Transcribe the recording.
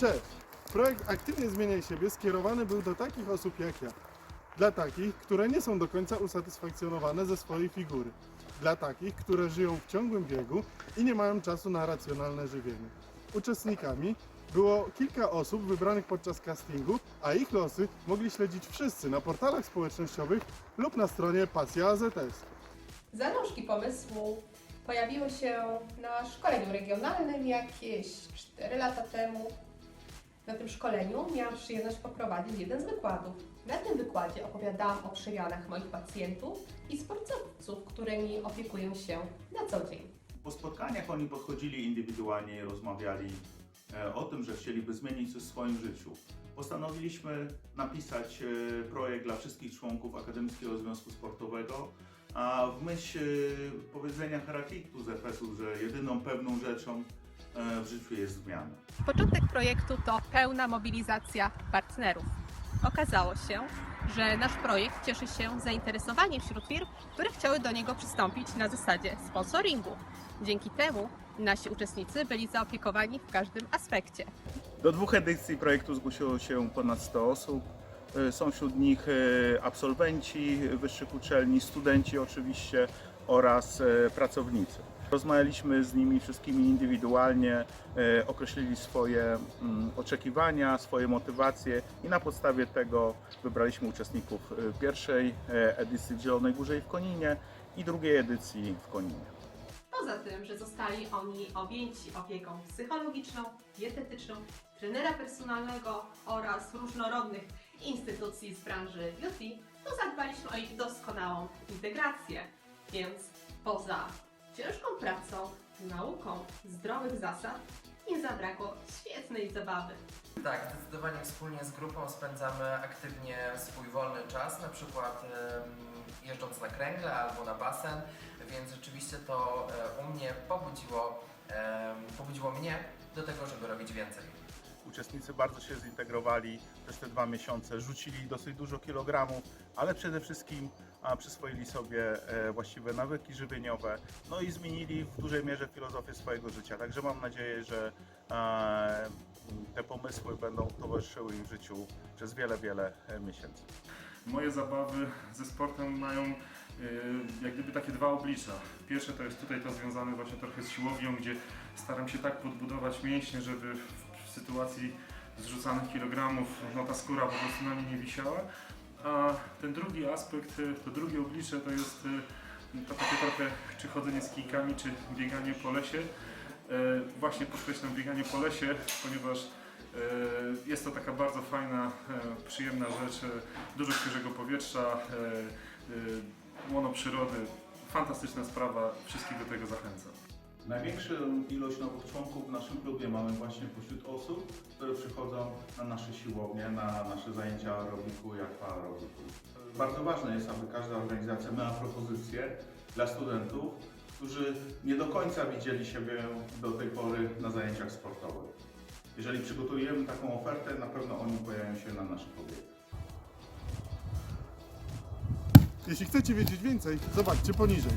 Cześć! Projekt Aktywnie Zmieniaj Siebie skierowany był do takich osób jak ja. Dla takich, które nie są do końca usatysfakcjonowane ze swojej figury. Dla takich, które żyją w ciągłym biegu i nie mają czasu na racjonalne żywienie. Uczestnikami było kilka osób wybranych podczas castingu, a ich losy mogli śledzić wszyscy na portalach społecznościowych lub na stronie Pasja AZS. Zalążki pomysłu pojawiły się na szkoleniu regionalnym jakieś 4 lata temu. Na tym szkoleniu miałam przyjemność poprowadzić jeden z wykładów. Na tym wykładzie opowiadałam o przemianach moich pacjentów i sportowców, którymi opiekuję się na co dzień. Po spotkaniach oni podchodzili indywidualnie i rozmawiali e, o tym, że chcieliby zmienić coś w swoim życiu. Postanowiliśmy napisać e, projekt dla wszystkich członków Akademickiego Związku Sportowego, a w myśl e, powiedzenia Heraklitu z Efesu, że jedyną pewną rzeczą w życiu jest zmiana. Początek projektu to pełna mobilizacja partnerów. Okazało się, że nasz projekt cieszy się zainteresowaniem wśród firm, które chciały do niego przystąpić na zasadzie sponsoringu. Dzięki temu nasi uczestnicy byli zaopiekowani w każdym aspekcie. Do dwóch edycji projektu zgłosiło się ponad 100 osób. E, Są wśród nich e, absolwenci wyższych uczelni, studenci oczywiście oraz e, pracownicy. Rozmawialiśmy z nimi wszystkimi indywidualnie, e, określili swoje mm, oczekiwania, swoje motywacje i na podstawie tego wybraliśmy uczestników e, pierwszej edycji w Zielonej Górze i w Koninie i drugiej edycji w Koninie. Poza tym, że zostali oni objęci opieką psychologiczną, dietetyczną, trenera personalnego oraz różnorodnych instytucji z branży beauty, to zadbaliśmy o ich doskonałą integrację. Więc poza ciężką pracą, nauką zdrowych zasad, nie zabrakło świetnej zabawy. Tak, zdecydowanie wspólnie z grupą spędzamy aktywnie swój wolny czas, na przykład jeżdżąc na kręgle albo na basen, więc rzeczywiście to e, u mnie pobudziło, pobudziło mnie do tego, żeby robić więcej. Uczestnicy bardzo się zintegrowali przez te dwa miesiące, rzucili dosyć dużo kilogramów, ale przede wszystkim przyswoili sobie e, właściwe nawyki żywieniowe, no i zmienili w dużej mierze filozofię swojego życia. Także mam nadzieję, że te pomysły będą towarzyszyły im w życiu przez wiele, wiele e, miesięcy. Moje zabawy ze sportem mają e, jak gdyby takie dwa oblicza. Pierwsze to jest tutaj to związane właśnie trochę z siłownią, gdzie staram się tak podbudować mięśnie, żeby w, w sytuacji zrzucanych kilogramów no, ta skóra po prostu na mnie nie wisiała. A ten drugi aspekt, e, to drugie oblicze to jest e, to takie trochę czy chodzenie z kijkami, czy bieganie po lesie. E, Właśnie podkreślam bieganie po lesie, ponieważ jest to taka bardzo fajna, przyjemna rzecz, dużo świeżego powietrza, łono przyrody. Fantastyczna sprawa, wszystkich do tego zachęcam. Największą ilość nowych członków w naszym klubie mamy właśnie pośród osób, które przychodzą na nasze siłownie, na nasze zajęcia aerobiku jak po aerobiku. Bardzo ważne jest, aby każda organizacja miała propozycje dla studentów, którzy nie do końca widzieli siebie do tej pory na zajęciach sportowych. Jeżeli przygotujemy taką ofertę, na pewno oni pojawią się na naszych obiektach. Jeśli chcecie wiedzieć więcej, zobaczcie poniżej.